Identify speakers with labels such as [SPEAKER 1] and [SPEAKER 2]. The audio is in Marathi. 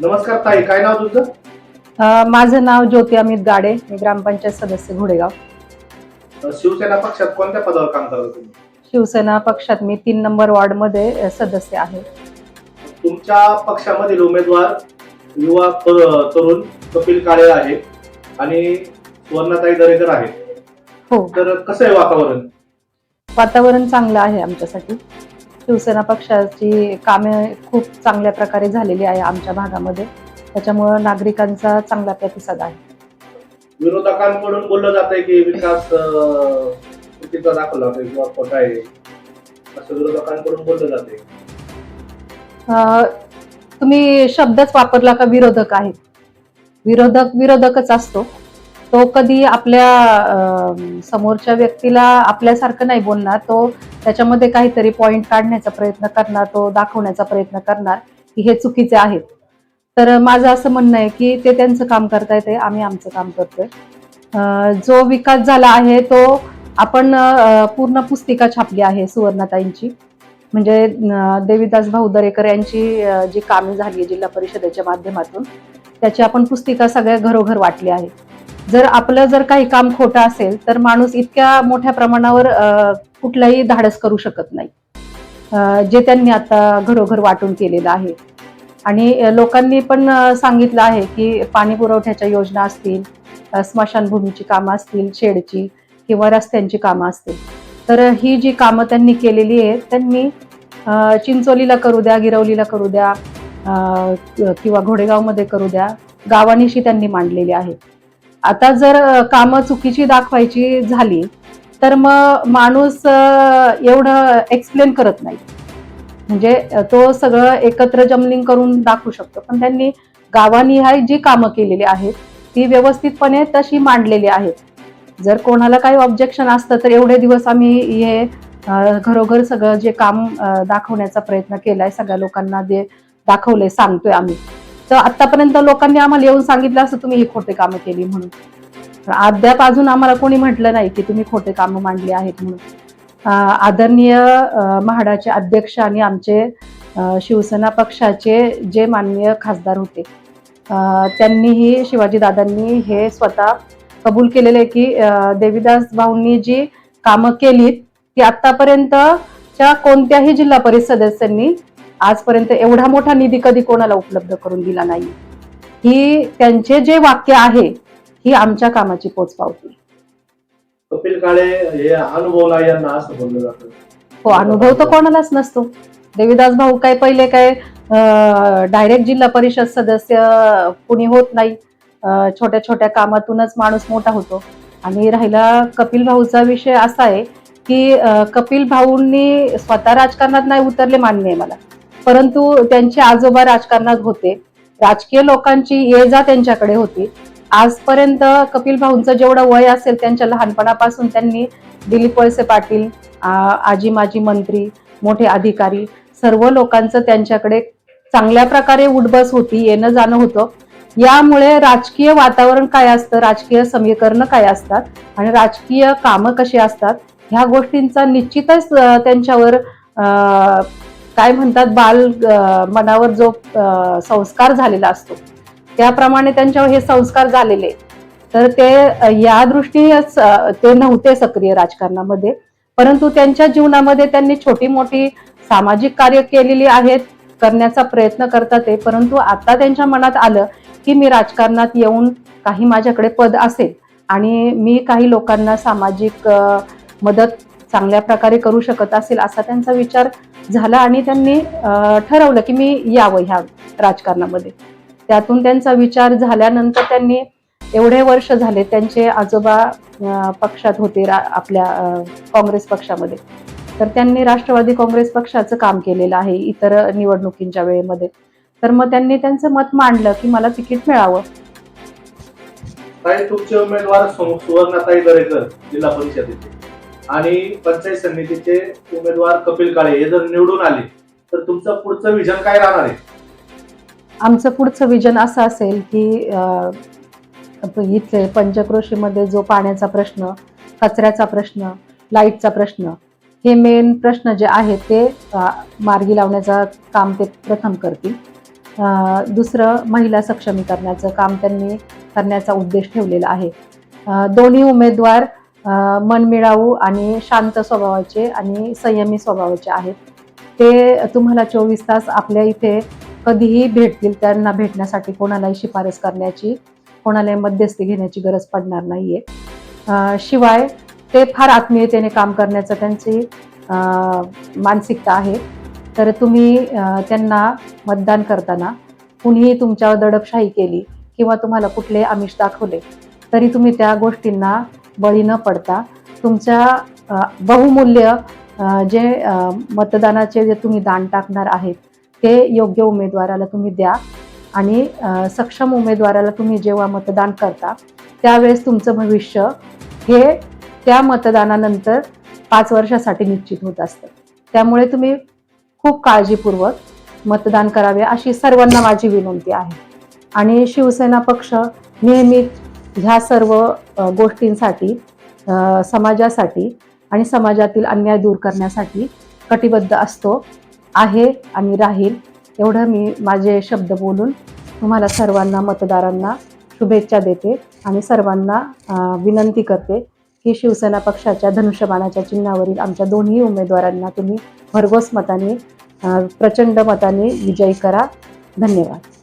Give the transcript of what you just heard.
[SPEAKER 1] नमस्कार ताई काय नाव
[SPEAKER 2] अ, माझं नाव ज्योती अमित गाडे मी ग्रामपंचायत सदस्य घोडेगाव.
[SPEAKER 1] अ, शिवसेना पक्षात कोणत्या पदावर काम करता तुम्ही?
[SPEAKER 2] शिवसेना पक्षात मी तीन नंबर वॉर्डमध्ये अ, सदस्य आहे.
[SPEAKER 1] तुमच्या पक्षामधील उमेदवार युवा तर- तरुण कपिल काळे आहे आणि सुवर्णाताई दरेकर आहे.
[SPEAKER 2] हो.
[SPEAKER 1] तर कसं आहे वातावरण?
[SPEAKER 2] वातावरण चांगलं आहे आमच्यासाठी. शिवसेना पक्षाची कामे खूप चांगल्या प्रकारे झालेली आहे आमच्या भागामध्ये. त्याच्यामुळं नागरिकांचा चांगला प्रतिसाद आहे.
[SPEAKER 1] विरोधकांकडून बोललं जात आहे की विकास चुकीचा दाखवला किंवा खोटा आहे. असं विरोधकांकडून बोललं जाते
[SPEAKER 2] अ, तुम्ही शब्दच वापरला का विरोधक आहे? विरोधक विरोधकच असतो. तो कधी आपल्या समोरच्या व्यक्तीला आपल्यासारखं नाही बोलणार. तो त्याच्यामध्ये काहीतरी पॉईंट काढण्याचा प्रयत्न करणार तो दाखवण्याचा प्रयत्न करणार की हे चुकीचे आहेत. तर माझं असं म्हणणं आहे की ते त्यांचं काम करताय ते आम्ही आमचं काम करतोय. जो विकास झाला आहे तो आपण पूर्ण पुस्तिका छापली आहे सुवर्णाताईंची. म्हणजे देवीदास भाऊ दरेकर यांची जी कामे झाली जिल्हा परिषदेच्या माध्यमातून त्याची आपण पुस्तिका सगळ्या घरोघर वाटली आहे. जर आपलं जर काही काम खोटं असेल तर माणूस इतक्या मोठ्या प्रमाणावर कुठलाही धाडस करू शकत नाही. जे त्यांनी आता घरोघर वाटून केलेलं आहे. आणि लोकांनी पण सांगितलं आहे की पाणी पुरवठ्याच्या योजना असतील स्मशानभूमीची कामं असतील शेडची किंवा रस्त्यांची कामं असतील. तर ही जी कामं त्यांनी केलेली आहेत त्यांनी चिंचोलीला करू द्या गिरवलीला करू द्या किंवा घोडेगावमध्ये करू द्या गावानिशी त्यांनी मांडलेली आहे आता जर कामं चुकीची दाखवायची झाली तर मग माणूस एवढं एक्सप्लेन करत नाही. म्हणजे तो सगळं एकत्र जमलिंग करून दाखवू शकतो. पण त्यांनी गावानिहाय जी कामं केलेली आहेत ती व्यवस्थितपणे तशी मांडलेली आहेत. जर कोणाला काही ऑब्जेक्शन असतं तर एवढे दिवस आम्ही हे घरोघर सगळं जे काम दाखवण्याचा प्रयत्न केलाय सगळ्या लोकांना जे दाखवलंय सांगतोय आम्ही. तर आतापर्यंत लोकांनी आम्हाला येऊन सांगितलं असं तुम्ही ही खोटे कामं केली म्हणून. अद्याप अजून आम्हाला कोणी म्हटलं नाही की तुम्ही खोटे कामं मांडली आहेत म्हणून. आदरणीय म्हाडाचे अध्यक्ष आणि आमचे शिवसेना पक्षाचे जे माननीय खासदार होते त्यांनीही शिवाजीदादांनी हे स्वतः कबूल केलेले की देवीदास भाऊंनी जी कामं केलीत ती आतापर्यंतच्या कोणत्याही जिल्हा परिषद सदस्यांनी आजपर्यंत एवढा मोठा निधी कधी कोणाला उपलब्ध करून दिला नाही ही त्यांचे जे वाक्य आहे ही आमच्या कामाची पोचपावती.
[SPEAKER 1] कपिल काळे हे अनुभवला यांना असं बोललं जातं.
[SPEAKER 2] हो अनुभव तर कोणालाच नसतो. देवीदास भाऊ काय पहिले काय डायरेक्ट जिल्हा परिषद सदस्य कुणी होत नाही. छोट्या छोट्या कामातूनच माणूस मोठा होतो. आणि राहिला कपिल भाऊचा विषय असा आहे की कपिल भाऊंनी स्वतः राजकारणात नाही उतरले मान्य आहे मला. परंतु त्यांचे आजोबा राजकारणात होते. राजकीय लोकांची ये जा त्यांच्याकडे होती. आजपर्यंत कपिल भाऊंचं जेवढं वय असेल त्यांच्या लहानपणापासून त्यांनी दिलीप वळसे पाटील आजी माजी मंत्री मोठे अधिकारी सर्व लोकांचं त्यांच्याकडे चांगल्या प्रकारे उठबस होती येणं जाणं होतं. यामुळे राजकीय वातावरण काय असतं राजकीय समीकरणं काय असतात आणि राजकीय कामं कशी असतात ह्या गोष्टींचा निश्चितच त्यांच्यावर काय म्हणतात बाल मनावर जो संस्कार झालेला असतो त्याप्रमाणे त्यांच्यावर हे संस्कार झालेले. तर ते या दृष्टीने ते नव्हते सक्रिय राजकारणामध्ये. परंतु त्यांच्या जीवनामध्ये त्यांनी छोटी मोठी सामाजिक कार्य केलेली आहेत करण्याचा प्रयत्न करतात ते. परंतु आता त्यांच्या मनात आलं की मी राजकारणात येऊन काही माझ्याकडे पद असेल आणि मी काही लोकांना सामाजिक मदत चांगल्या प्रकारे करू शकत असेल असा त्यांचा विचार झाला आणि त्यांनी ठरवलं की मी यावं ह्या राजकारणामध्ये. त्यातून त्यांचा विचार झाल्यानंतर त्यांनी एवढे वर्ष झाले त्यांचे आजोबा पक्षात होते रा- आपल्या काँग्रेस पक्षामध्ये. तर त्यांनी राष्ट्रवादी काँग्रेस पक्षाचं काम केलेलं आहे इतर निवडणुकींच्या वेळेमध्ये. तर मग त्यांनी त्यांचं मत मांडलं की मला तिकीट मिळावं.
[SPEAKER 1] तुमचे उमेदवार सुवर्णाताई दरेकर जिल्हा परिषदेचे. आणि पंचायत समितीचे उमेदवार कपिल काळे हे जर निवडून आले तर तुमचं पुढचं विजन काय राहणार आहे?
[SPEAKER 2] आमचं पुढचं विजन असं असेल की अं इथले पंचक्रोशीमध्ये जो पाण्याचा प्रश्न कचऱ्याचा प्रश्न लाईटचा प्रश्न हे मेन प्रश्न जे आहेत ते अ, मार्गी लावण्याचं काम ते प्रथम करतील. अं, दुसरं महिला सक्षमीकरणाचं काम त्यांनी करण्याचा उद्देश ठेवलेला आहे. दोन्ही उमेदवार मनमिळावू आणि शांत स्वभावाचे आणि संयमी स्वभावाचे आहेत. ते तुम्हाला चोवीस तास आपल्या इथे कधीही भेटतील त्यांना भेटण्यासाठी कोणालाही शिफारस करण्याची कोणालाही मध्यस्थी घेण्याची गरज पडणार नाहीये. आहे शिवाय ते फार आत्मीयतेने काम करण्याचं त्यांची मानसिकता आहे. तर तुम्ही त्यांना मतदान करताना कुणीही तुमच्यावर दडपशाही केली किंवा तुम्हाला कुठले आमिष दाखवले तरी तुम्ही त्या गोष्टींना बळी न पडता तुमच्या बहुमूल्य जे मतदानाचे जे तुम्ही दान टाकणार आहेत ते योग्य उमेदवाराला तुम्ही द्या. आणि सक्षम उमेदवाराला तुम्ही जेव्हा मतदान करता त्यावेळेस तुमचं भविष्य हे त्या मतदानानंतर पाच वर्षासाठी निश्चित होत असतं. त्यामुळे तुम्ही खूप काळजीपूर्वक मतदान करावे अशी सर्वांना माझी विनंती आहे. आणि शिवसेना पक्ष नेहमीच ह्या सर्व गोष्टींसाठी समाजासाठी आणि समाजातील अन्याय दूर करण्यासाठी कटिबद्ध असतो आहे आणि राहील एवढं मी माझे शब्द बोलून तुम्हाला सर्वांना मतदारांना शुभेच्छा देते आणि सर्वांना विनंती करते की शिवसेना पक्षाच्या धनुष्यबाणाच्या चिन्हावरील आमच्या दोन्ही उमेदवारांना तुम्ही भरघोस मताने प्रचंड मताने विजयी करा. धन्यवाद.